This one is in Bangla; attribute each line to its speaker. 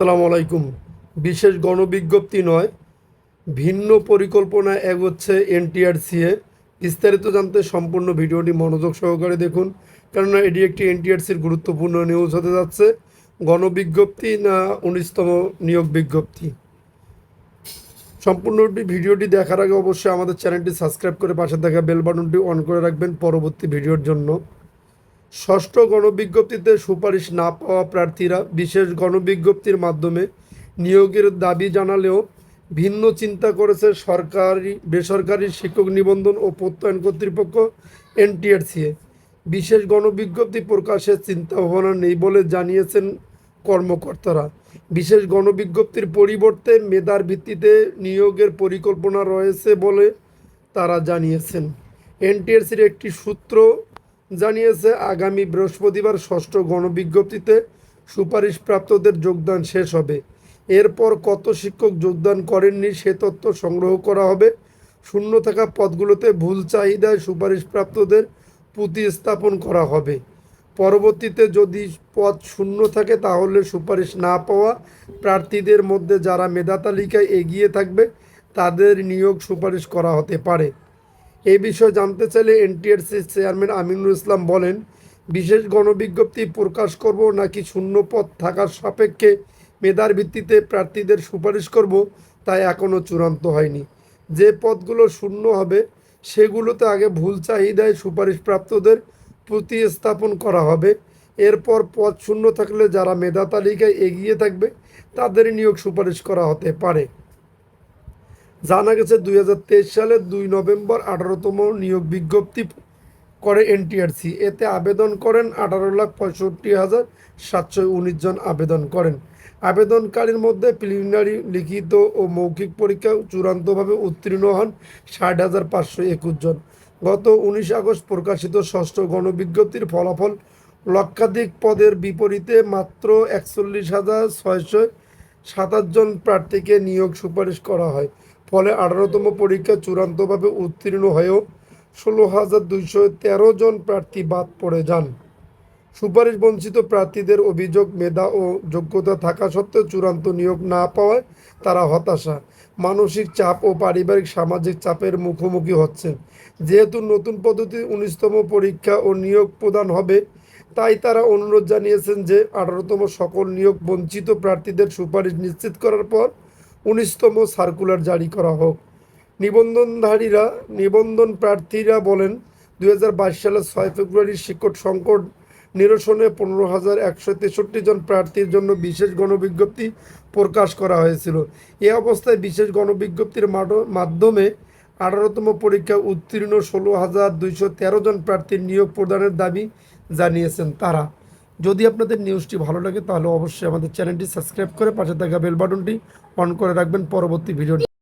Speaker 1: আসসালামু আলাইকুম। বিশেষ গণবিজ্ঞপ্তি নয়, ভিন্ন পরিকল্পনা এগোচ্ছে এনটিআরসিএ বিস্তারিত জানতে সম্পূর্ণ ভিডিওটি মনোযোগ সহকারে দেখুন, কেননা এটি একটি এনটিআরসির গুরুত্বপূর্ণ নিউজ হতে যাচ্ছে। গণবিজ্ঞপ্তি না উনিশতম নিয়োগ বিজ্ঞপ্তি? সম্পূর্ণ ভিডিওটি দেখার আগে অবশ্যই আমাদের চ্যানেলটি সাবস্ক্রাইব করে পাশে থাকা বেল বাটনটি অন করে রাখবেন পরবর্তী ভিডিওর জন্য। ষষ্ঠ গণবিজ্ঞপ্তিতে সুপারিশ না পাওয়া প্রার্থীরা বিশেষ গণবিজ্ঞপ্তির মাধ্যমে নিয়োগের দাবি জানালেও ভিন্ন চিন্তা করেছে সরকারি, বেসরকারি শিক্ষক নিবন্ধন ও প্রত্যয়ন কর্তৃপক্ষ এনটিআরসিএ বিশেষ গণবিজ্ঞপ্তি প্রকাশের চিন্তা ভাবনা নেই বলে জানিয়েছেন কর্মকর্তারা। বিশেষ গণবিজ্ঞপ্তির পরিবর্তে মেধার ভিত্তিতে নিয়োগের পরিকল্পনা রয়েছে বলে তারা জানিয়েছেন। এনটিআরসির একটি সূত্র জানিয়েছে, আগামী বৃহস্পতিবার ষষ্ঠ গণবিজ্ঞপ্তিতে সুপারিশপ্রাপ্তদের যোগদান শেষ হবে। এরপর কত শিক্ষক যোগদান করেননি সে তথ্য সংগ্রহ করা হবে। শূন্য থাকা পদগুলোতে ভুল চাহিদায় সুপারিশপ্রাপ্তদের প্রতিস্থাপন করা হবে। পরবর্তীতে যদি পদ শূন্য থাকে, তাহলে সুপারিশ না পাওয়া প্রার্থীদের মধ্যে যারা মেধা তালিকায় এগিয়ে থাকবে, তাদের নিয়োগ সুপারিশ করা হতে পারে। এই বিষয়ে জানতে চাইলে এনটিআরসি চেয়ারম্যান আমিনুল ইসলাম বলেন, বিশেষ গণবিজ্ঞপ্তি প্রকাশ করব নাকি শূন্য পদ থাকার সাপেক্ষে মেধার ভিত্তিতে প্রার্থীদের সুপারিশ করব, তা এখনও চূড়ান্ত হয়নি। যে পদগুলো শূন্য হবে, সেগুলোতে আগে ভুল চাহিদায় সুপারিশপ্রাপ্তদের প্রতিস্থাপন করা হবে। এরপর পদ শূন্য থাকলে যারা মেধা তালিকায় এগিয়ে থাকবে তাদের নিয়োগ সুপারিশ করা হতে পারে। জানা গেছে দু হাজার তেইশ সালে দুই নভেম্বর আঠারোতম নিয়োগ বিজ্ঞপ্তি করে এনটিআরসি। এতে আবেদন করেন আঠারো লাখ পঁয়ষট্টি হাজার সাতশো উনিশ জন আবেদন করেন। আবেদনকারীর মধ্যে প্রিলিমিনারি, লিখিত ও মৌখিক পরীক্ষা চূড়ান্তভাবে উত্তীর্ণ হন ষাট হাজার পাঁচশো একুশ জন। গত উনিশ আগস্ট প্রকাশিত ষষ্ঠ গণবিজ্ঞপ্তির ফলাফল লক্ষাধিক পদের বিপরীতে মাত্র একচল্লিশ হাজার ছয়শো সাতাশ জন প্রার্থীকে নিয়োগ সুপারিশ করা হয়। ফলে আঠারোতম পরীক্ষা চূড়ান্তভাবে উত্তীর্ণ হয়েও ষোলো হাজার দুইশো তেরো জন প্রার্থী বাদ পড়ে যান। সুপারিশ বঞ্চিত প্রার্থীদের অভিযোগ, মেধা ও যোগ্যতা থাকা সত্ত্বেও চূড়ান্ত নিয়োগ না পাওয়ায় তারা হতাশা। মানসিক চাপ ও পারিবারিক সামাজিক চাপের মুখোমুখি হচ্ছেন। যেহেতু নতুন পদ্ধতি উনিশতম পরীক্ষা ও নিয়োগ প্রদান হবে, তাই তারা অনুরোধ জানিয়েছেন যে আঠারোতম সকল নিয়োগ বঞ্চিত প্রার্থীদের সুপারিশ নিশ্চিত করার পর উনিশতম সার্কুলার জারি করা হোক। নিবন্ধনধারীরা, নিবন্ধন প্রার্থীরা বলেন দু হাজার বাইশ সালের ছয় ফেব্রুয়ারি শিক্ষক সংকট নিরসনে পনেরো হাজার একশো তেষট্টি জন প্রার্থীর জন্য বিশেষ গণবিজ্ঞপ্তি প্রকাশ করা হয়েছিল। এ অবস্থায় বিশেষ গণবিজ্ঞপ্তির মাধ্যমে আঠারোতম পরীক্ষা উত্তীর্ণ ষোলো হাজার দুইশো তেরো জন প্রার্থীর নিয়োগ প্রদানের দাবি জানিয়েছেন তারা। যদি আপনাদের নিউজটি ভালো লাগে, তাহলে অবশ্যই আমাদের চ্যানেলটি সাবস্ক্রাইব করে পাশে থাকা বেল বাটনটি অন করে রাখবেন। পরবর্তী ভিডিও